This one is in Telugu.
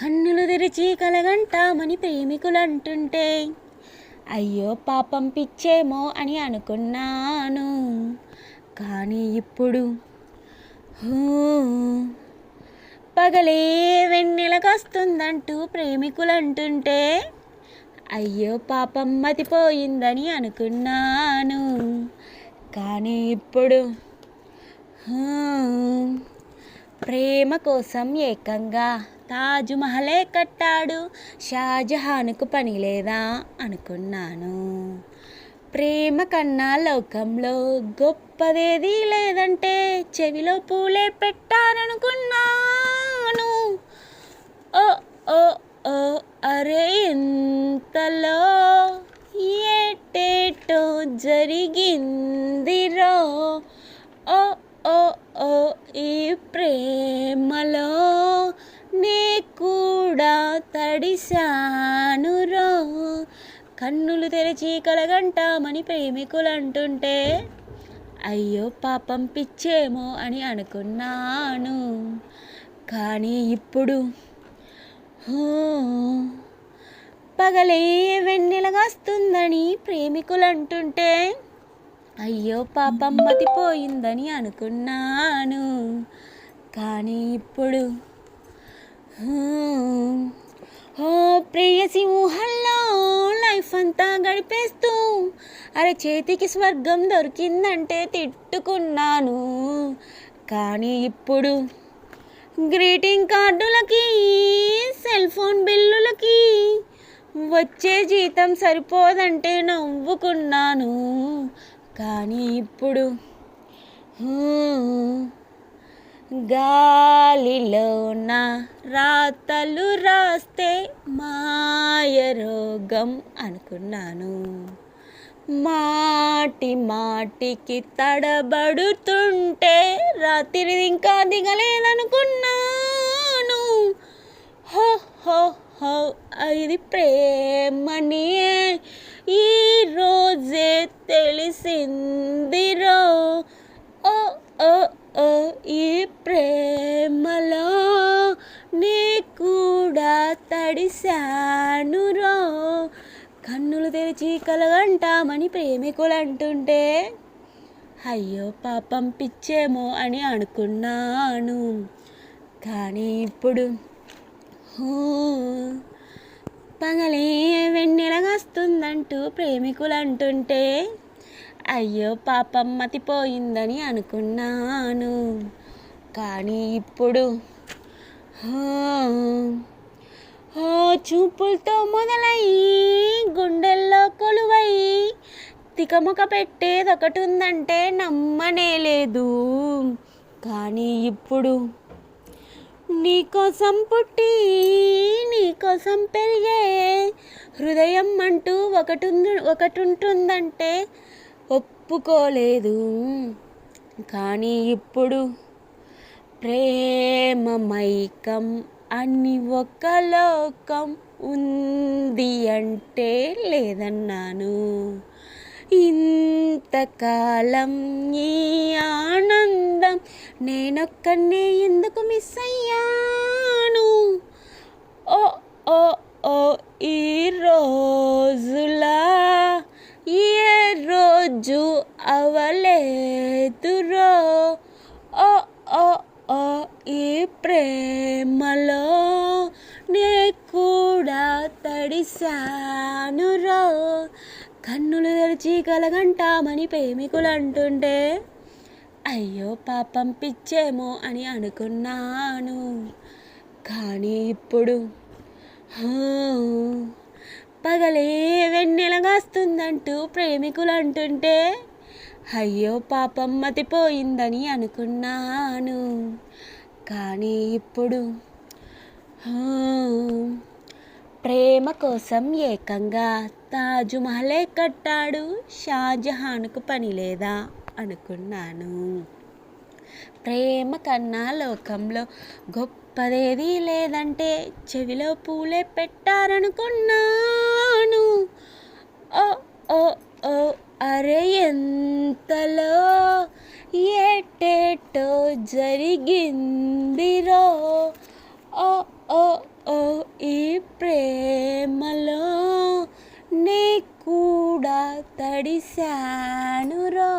కన్నులు తెరిచి కలగంటామని ప్రేమికులు అంటుంటే అయ్యో పాపం పిచ్చేమో అని అనుకున్నాను. కానీ ఇప్పుడు హూ, పగలే వెన్నెలకొస్తుందంటూ ప్రేమికులు అంటుంటే అయ్యో పాపం మతిపోయిందని అనుకున్నాను. కానీ ఇప్పుడు హూ, ప్రేమ కోసం ఏకంగా తాజ్మహలే కట్టాడు. షాజహాన్కు పని లేదా? అనుకున్నాను. ప్రేమ కన్నా లోకంలో గొప్పదేది లేదంటే చెవిలో పూలే పెట్టాననుకున్నాను. ఓ ఓ ఓ అరే ఎంతలో ఏటేటో జరిగిందిరో? ఓ ఓ ఓ ఈ ప్రేమలో తడిశానురో కన్నులు తెరిచి కలగంటామని ప్రేమికులు అంటుంటే అయ్యో పాపం పిచ్చేమో అని అనుకున్నాను. కానీ ఇప్పుడు హూ, పగలే వెన్నెలగాస్తుందని ప్రేమికులు అంటుంటే అయ్యో పాపం మతిపోయిందని అనుకున్నాను. కానీ ఇప్పుడు ఓ ప్రేయసి ఊహల్లో లైఫ్ అంతా గడిపేస్తూ అరే చేతికి స్వర్గం దొరికిందంటే తిట్టుకున్నాను. కానీ ఇప్పుడు గ్రీటింగ్ కార్డులకి సెల్ ఫోన్ బిల్లులకి వచ్చే జీతం సరిపోదంటే నవ్వుకున్నాను. కానీ ఇప్పుడు హూ, గాలిలోన రాతలు రాస్తే మాయ రోగం అనుకున్నాను. మాటి మాటికి తడబడుతుంటే రాత్రి ఇంకా దిగలేదనుకున్నాను. హో హో హో ఇది ప్రేమని ఈ రోజే తెలిసిందిరో కన్నులు తెరిచి కలగంటామని ప్రేమికులు అంటుంటే అయ్యో పాపం పిచ్చేమో అని అనుకున్నాను. కానీ ఇప్పుడు హూ, పగలే వెన్నెలగస్తుందంటూ ప్రేమికులు అంటుంటే అయ్యో పాపం మతిపోయిందని అనుకున్నాను. కానీ ఇప్పుడు ఓ చూపులతో మొదలయ్యి గుండెల్లో కొలువై తికముక పెట్టేది ఒకటి ఉందంటే నమ్మనే లేదు. కానీ ఇప్పుడు నీకోసం పుట్టి నీకోసం పెరిగే హృదయం అంటూ ఒకటి ఒకటి ఉంటుందంటే ఒప్పుకోలేదు. కానీ ఇప్పుడు ప్రేమ మైకం అని ఒక లోకం ఉంది అంటే లేదన్నాను. ఇంతకాలం ఈ ఆనందం నేనొక్కనే ఎందుకు మిస్ అయ్యాను? ఓ ఓ ఓ ఈ రోజులా ఏ రోజు అవలేదురో? ఓ ఓ ఓ ఈ ప్రేమలో తడిశానురో. కన్నులు తెరిచి కలగంటామని ప్రేమికులు అంటుంటే అయ్యో పాపం పిచ్చేమో అని అనుకున్నాను. కానీ ఇప్పుడు హూ, పగలే వెన్నెలగాస్తుందంటూ ప్రేమికులు అంటుంటే అయ్యో పాపం మతిపోయిందని అనుకున్నాను. కానీ ఇప్పుడు హూ, ప్రేమ కోసం ఏకంగా తాజ్మహలే కట్టాడు షాజహాన్కు పని లేదా అనుకున్నాను. ప్రేమ కన్నా లోకంలో గొప్పదేది లేదంటే చెవిలో పూలే పెట్టారనుకున్నాను. ఓ ఓ ఓ అరే ఎంతలో ఏటేటో జరిగిందిరో. ఓ ఓ ఓ ఈ ప్రేమలో నీ కూడా తడిశానురో.